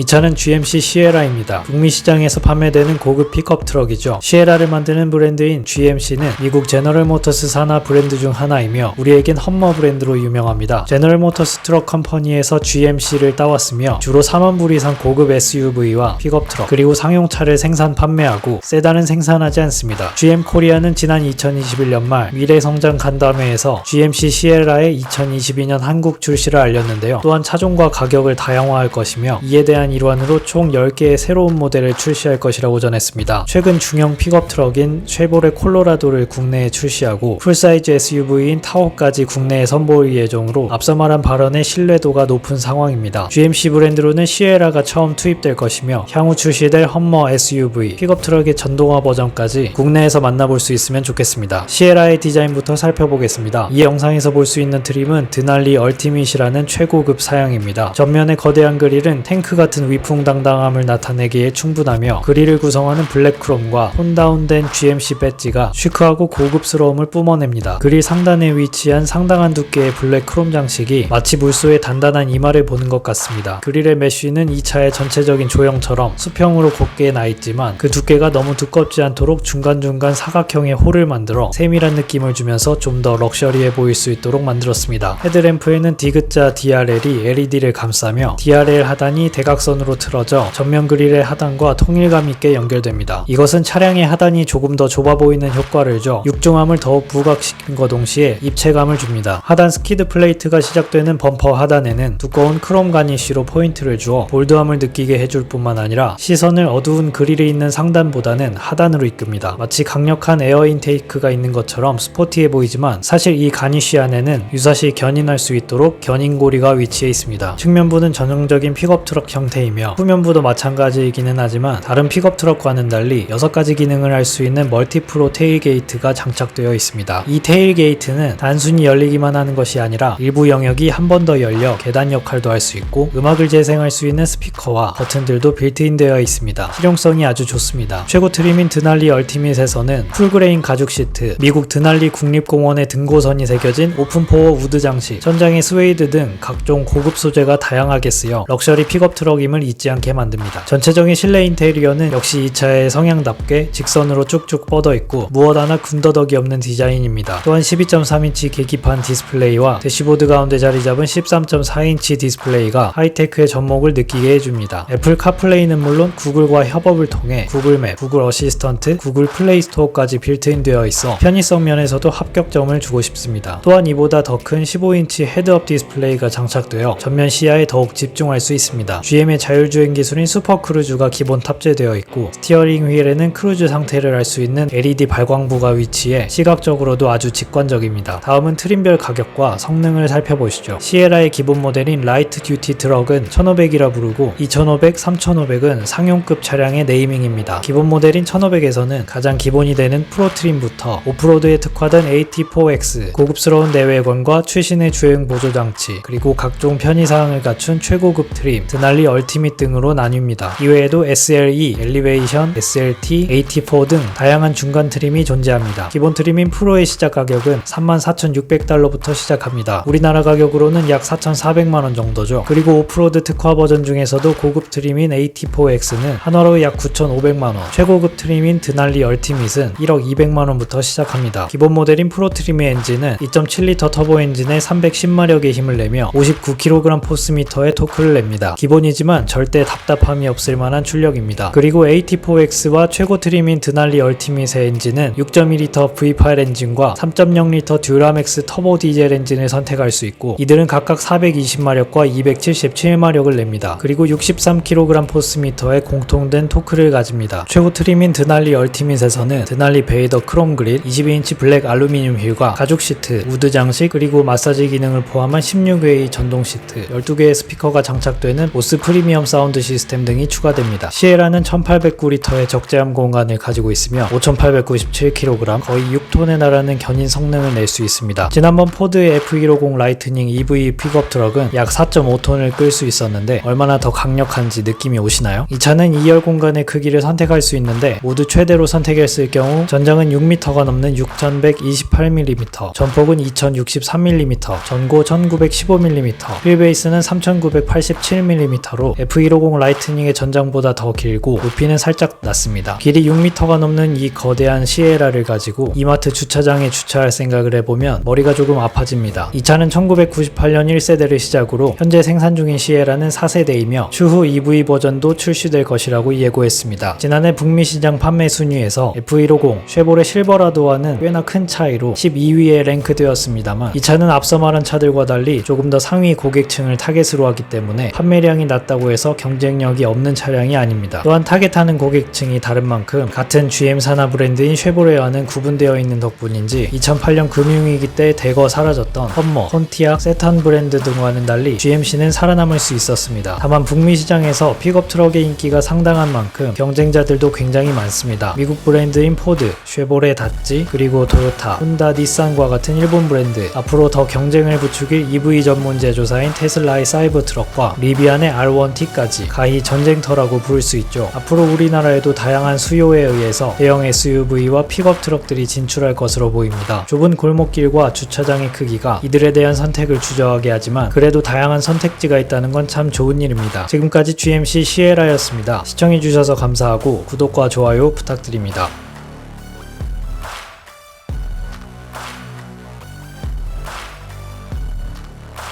이 차는 GMC 시에라입니다. 북미 시장에서 판매되는 고급 픽업 트럭이죠. 시에라를 만드는 브랜드인 GMC는 미국 제너럴 모터스 산하 브랜드 중 하나이며 우리에겐 험머 브랜드로 유명합니다. 제너럴 모터스 트럭 컴퍼니에서 GMC를 따왔으며 주로 4만 불 이상 고급 SUV와 픽업 트럭 그리고 상용차를 생산 판매하고 세단은 생산하지 않습니다. GM 코리아는 지난 2021년 말 미래 성장 간담회에서 GMC 시에라의 2022년 한국 출시를 알렸는데요. 또한 차종과 가격을 다양화할 것이며 이에 대한 일환으로 총 10개의 새로운 모델을 출시할 것이라고 전했습니다. 최근 중형 픽업 트럭인 쉐보레 콜로라도를 국내에 출시하고 풀사이즈 SUV인 타호까지 국내에 선보일 예정으로 앞서 말한 발언의 신뢰도가 높은 상황입니다. GMC 브랜드로는 시에라가 처음 투입될 것이며 향후 출시될 험머 SUV, 픽업 트럭의 전동화 버전까지 국내에서 만나볼 수 있으면 좋겠습니다. 시에라의 디자인부터 살펴보겠습니다. 이 영상에서 볼 수 있는 트림은 드날리 얼티밋이라는 최고급 사양입니다. 전면의 거대한 그릴은 탱크 같은 위풍당당함을 나타내기에 충분하며 그릴을 구성하는 블랙크롬과 톤다운된 GMC 배지가 시크하고 고급스러움을 뿜어냅니다. 그릴 상단에 위치한 상당한 두께의 블랙크롬 장식이 마치 물소의 단단한 이마를 보는 것 같습니다. 그릴의 메쉬는 이 차의 전체적인 조형처럼 수평으로 곱게 나 있지만 그 두께가 너무 두껍지 않도록 중간중간 사각형의 홀을 만들어 세밀한 느낌을 주면서 좀 더 럭셔리해 보일 수 있도록 만들었습니다. 헤드램프에는 디귿자 DRL이 LED를 감싸며 DRL 하단이 대각 선으로 틀어져 전면 그릴의 하단과 통일감 있게 연결됩니다. 이것은 차량의 하단이 조금 더 좁아 보이는 효과를 줘 육중함을 더욱 부각시킨과 동시에 입체감을 줍니다. 하단 스키드 플레이트가 시작되는 범퍼 하단에는 두꺼운 크롬 가니쉬로 포인트를 주어 볼드함을 느끼게 해줄 뿐만 아니라 시선을 어두운 그릴이 있는 상단보다는 하단으로 이끕니다. 마치 강력한 에어 인테이크가 있는 것처럼 스포티해 보이지만 사실 이 가니쉬 안에는 유사시 견인할 수 있도록 견인고리가 위치해 있습니다. 측면부는 전형적인 픽업 트럭 형 태이며 후면부도 마찬가지이기는 하지만 다른 픽업 트럭과는 달리 6가지 기능을 할 수 있는 멀티프로 테일 게이트가 장착되어 있습니다. 이 테일 게이트는 단순히 열리기만 하는 것이 아니라 일부 영역이 한 번 더 열려 계단 역할도 할 수 있고 음악을 재생할 수 있는 스피커와 버튼들도 빌트인되어 있습니다. 실용성이 아주 좋습니다. 최고 트림인 드날리 얼티밋에서는 풀그레인 가죽 시트, 미국 드날리 국립공원의 등고선이 새겨진 오픈포어 우드 장식, 천장의 스웨이드 등 각종 고급 소재가 다양하게 쓰여 럭셔리 픽업 트럭 임을 잊지 않게 만듭니다. 전체적인 실내 인테리어는 역시 이 차의 성향답게 직선으로 쭉쭉 뻗어 있고 무엇 하나 군더더기 없는 디자인입니다. 또한 12.3인치 계기판 디스플레이와 대시보드 가운데 자리 잡은 13.4인치 디스플레이가 하이테크의 접목을 느끼게 해줍니다. 애플 카플레이는 물론 구글과 협업을 통해 구글 맵, 구글 어시스턴트, 구글 플레이 스토어까지 빌트인 되어 있어 편의성 면에서도 합격점을 주고 싶습니다. 또한 이보다 더 큰 15인치 헤드업 디스플레이가 장착되어 전면 시야에 더욱 집중할 수 있습니다. GM 의 자율주행 기술인 슈퍼크루즈가 기본 탑재되어 있고 스티어링 휠에는 크루즈 상태를 알 수 있는 LED 발광부가 위치해 시각적으로도 아주 직관적입니다. 다음은 트림별 가격과 성능을 살펴보시죠. 시에라의 기본 모델인 라이트 듀티 트럭은 1500이라 부르고 2500, 3500은 상용급 차량의 네이밍입니다. 기본 모델인 1500에서는 가장 기본이 되는 프로 트림부터 오프로드에 특화된 AT4X, 고급스러운 내외관과 최신의 주행 보조 장치, 그리고 각종 편의사항을 갖춘 최고급 트림, 드날리 얼 티밋 등으로 나뉩니다. 이외에도 SLE, 엘리베이션, SLT, AT4 등 다양한 중간 트림이 존재합니다. 기본 트림인 프로의 시작 가격은 34,600달러부터 시작합니다. 우리나라 가격으로는 약 4,400만원 정도죠. 그리고 오프로드 특화 버전 중에서도 고급 트림인 AT4X는 한화로 약 9,500만원, 최고급 트림인 드날리 얼티밋은 1억 200만원부터 시작합니다. 기본 모델인 프로 트림의 엔진은 2.7리터 터보 엔진에 310마력의 힘을 내며 59kg 포스미터의 토크를 냅니다. 기본이지만 절대 답답함이 없을 만한 출력입니다. 그리고 AT4X와 최고 트림인 드날리 얼티밋의 엔진은 6.2리터 V8 엔진과 3.0리터 듀라맥스 터보 디젤 엔진을 선택할 수 있고 이들은 각각 420마력과 277마력을 냅니다. 그리고 63kg 포스미터의 공통된 토크를 가집니다. 최고 트림인 드날리 얼티밋에서는 드날리 베이더 크롬 그릴, 22인치 블랙 알루미늄 휠과 가죽 시트, 우드 장식 그리고 마사지 기능을 포함한 16웨이 전동 시트, 12개의 스피커가 장착되는 보스 프리 미엄 사운드 시스템 등이 추가됩니다. 시에라는 1809리터의 적재함 공간을 가지고 있으며 5897kg, 거의 6톤에 달하는 견인 성능을 낼 수 있습니다. 지난번 포드의 F150 라이트닝 EV 픽업 트럭은 약 4.5톤을 끌 수 있었는데 얼마나 더 강력한지 느낌이 오시나요? 이 차는 2열 공간의 크기를 선택할 수 있는데 모두 최대로 선택했을 경우 전장은 6m가 넘는 6128mm, 전폭은 2063mm, 전고 1915mm, 휠베이스는 3987mm로 차량으로 F150 라이트닝의 전장보다 더 길고 높이는 살짝 낮습니다. 길이 6m가 넘는 이 거대한 시에라를 가지고 이마트 주차장에 주차할 생각을 해보면 머리가 조금 아파집니다. 이 차는 1998년 1세대를 시작으로 현재 생산 중인 시에라는 4세대이며 추후 EV 버전도 출시될 것이라고 예고했습니다. 지난해 북미 시장 판매 순위에서 F150 쉐보레 실버라도와는 꽤나 큰 차이로 12위에 랭크되었습니다만 이 차는 앞서 말한 차들과 달리 조금 더 상위 고객층을 타겟으로 하기 때문에 판매량이 낮다 고 해서 경쟁력이 없는 차량이 아닙니다. 또한 타겟하는 고객층이 다른 만큼 같은 GM 산하 브랜드인 쉐보레와는 구분되어 있는 덕분인지 2008년 금융위기 때 대거 사라졌던 험머, 폰티악, 세탄 브랜드 등과는 달리 GMC는 살아남을 수 있었습니다. 다만 북미 시장에서 픽업 트럭의 인기가 상당한 만큼 경쟁자들도 굉장히 많습니다. 미국 브랜드인 포드, 쉐보레 다찌, 그리고 토요타, 혼다, 닛산과 같은 일본 브랜드, 앞으로 더 경쟁을 부추길 EV 전문 제조사인 테슬라의 사이버 트럭과 리비안의 R1T까지 가히 전쟁터라고 부를 수 있죠. 앞으로 우리나라에도 다양한 수요에 의해서 대형 SUV와 픽업 트럭들이 진출할 것으로 보입니다. 좁은 골목길과 주차장의 크기가 이들에 대한 선택을 주저하게 하지만 그래도 다양한 선택지가 있다는 건 참 좋은 일입니다. 지금까지 GMC 시에라였습니다. 시청해주셔서 감사하고 구독과 좋아요 부탁드립니다.